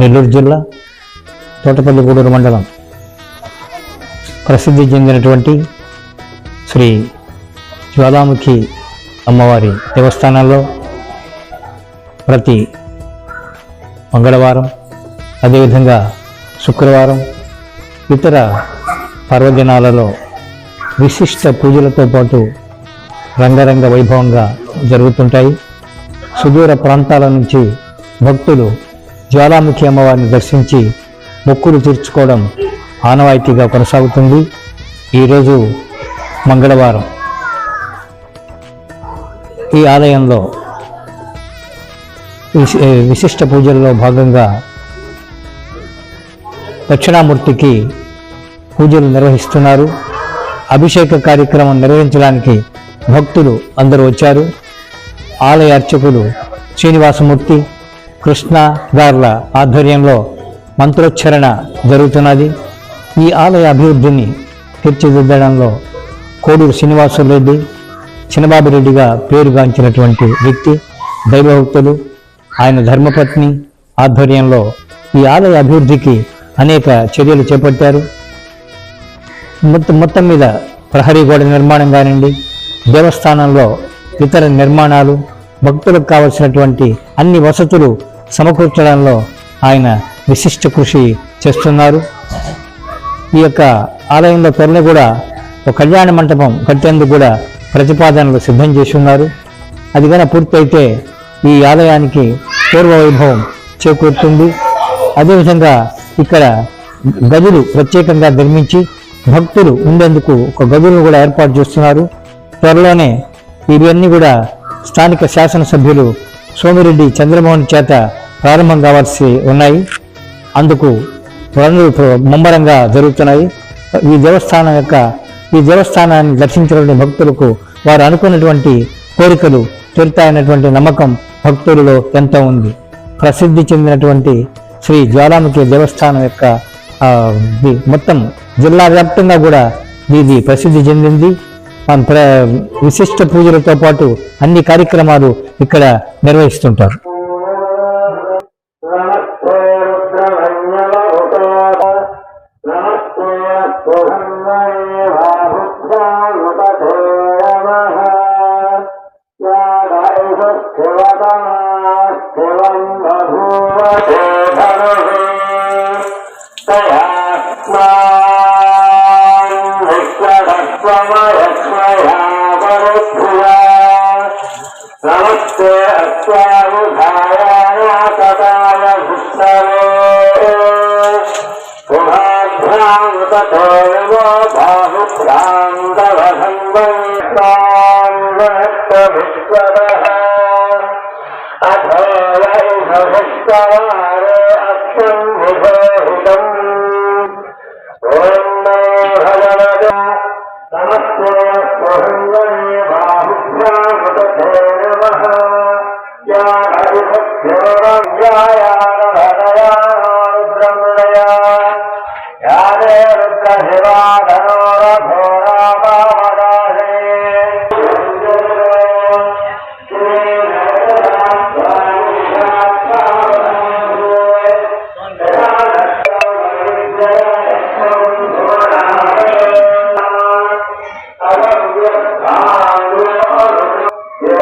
నెల్లూరు జిల్లా తోటపల్లి గూడూరు మండలం ప్రసిద్ధి చెందినటువంటి శ్రీ జ్వాలాముఖి అమ్మవారి దేవస్థానంలో ప్రతి మంగళవారం అదేవిధంగా శుక్రవారం ఇతర పర్వదినాలలో విశిష్ట పూజలతో పాటు రంగరంగ వైభవంగా జరుగుతుంటాయి. సుదూర ప్రాంతాల నుంచి భక్తులు జ్వాలాముఖి అమ్మవారిని దర్శించి మొక్కులు తీర్చుకోవడం ఆనవాయితీగా కొనసాగుతుంది. ఈరోజు మంగళవారం. ఈ ఆలయంలో విశిష్ట పూజల్లో భాగంగా దక్షిణామూర్తికి పూజలు నిర్వహిస్తున్నారు. అభిషేక కార్యక్రమం నిర్వహించడానికి భక్తులు అందరూ వచ్చారు. ఆలయ అర్చకులు శ్రీనివాసమూర్తి కృష్ణ గార్ల ఆధ్వర్యంలో మంత్రోచ్చరణ జరుగుతున్నది. ఈ ఆలయ అభివృద్ధిని తీర్చిదిద్దడంలో కోడూరు శ్రీనివాసరెడ్డి చిన్నబాబురెడ్డిగా పేరుగాంచినటువంటి వ్యక్తి దైవభక్తులు ఆయన ధర్మపత్ని ఆధ్వర్యంలో ఈ ఆలయ అభివృద్ధికి అనేక చర్యలు చేపట్టారు. మొత్తం మొత్తం మీద ప్రహరీ గోడ నిర్మాణం కానివ్వండి దేవస్థానంలో ఇతర నిర్మాణాలు భక్తులకు కావలసినటువంటి అన్ని వసతులు సమకూర్చడంలో ఆయన విశిష్ట కృషి చేస్తున్నారు. ఈ యొక్క ఆలయంలో త్వరలో కూడా ఒక కళ్యాణ మంటపం కట్టేందుకు కూడా ప్రతిపాదనలు సిద్ధం చేసి ఉన్నారు అది కనుక పూర్తయితే ఈ ఆలయానికి పూర్వ వైభవం చేకూరుతుంది. అదేవిధంగా ఇక్కడ గదులు ప్రత్యేకంగా నిర్మించి భక్తులు ఉండేందుకు ఒక గదులను కూడా ఏర్పాటు చేస్తున్నారు. త్వరలోనే ఇవన్నీ కూడా స్థానిక శాసనసభ్యులు సోమిరెడ్డి చంద్రమోహన్ చేత ప్రారంభం కావాల్సి ఉన్నాయి. అందుకు పనులు ముమ్మరంగా జరుగుతున్నాయి. ఈ దేవస్థానం యొక్క ఈ దేవస్థానాన్ని దర్శించినటువంటి భక్తులకు వారు అనుకున్నటువంటి కోరికలు తీరుతాయన్నటువంటి నమ్మకం భక్తులలో ఎంతో ఉంది. ప్రసిద్ధి చెందినటువంటి శ్రీ జ్వాలాముఖి దేవస్థానం యొక్క మొత్తం జిల్లా వ్యాప్తంగా కూడా ఇది ప్రసిద్ధి చెందింది. విశిష్ట పూజలతో పాటు అన్ని కార్యక్రమాలు ఇక్కడ నిర్వహిస్తుంటారు. నమస్తే రుద్రమన్యవరుతో నమస్తే అస్యాముధాయాయ తదాయ విష్ణవే పునాభ్యాం తథైవ బాహుభ్రాంతవధన్వైష్ణవిశ్వదः నమః యా హరిభక్త్యోరవ్యాయారభదయా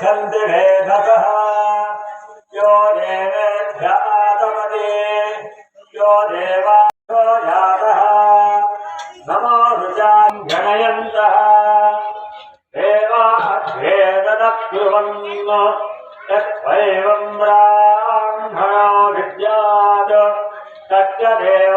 छंद भेदतः यो तत्कुर्वन् यस्त्वैवं ब्राह्मणो विद्यात् तस्य देवा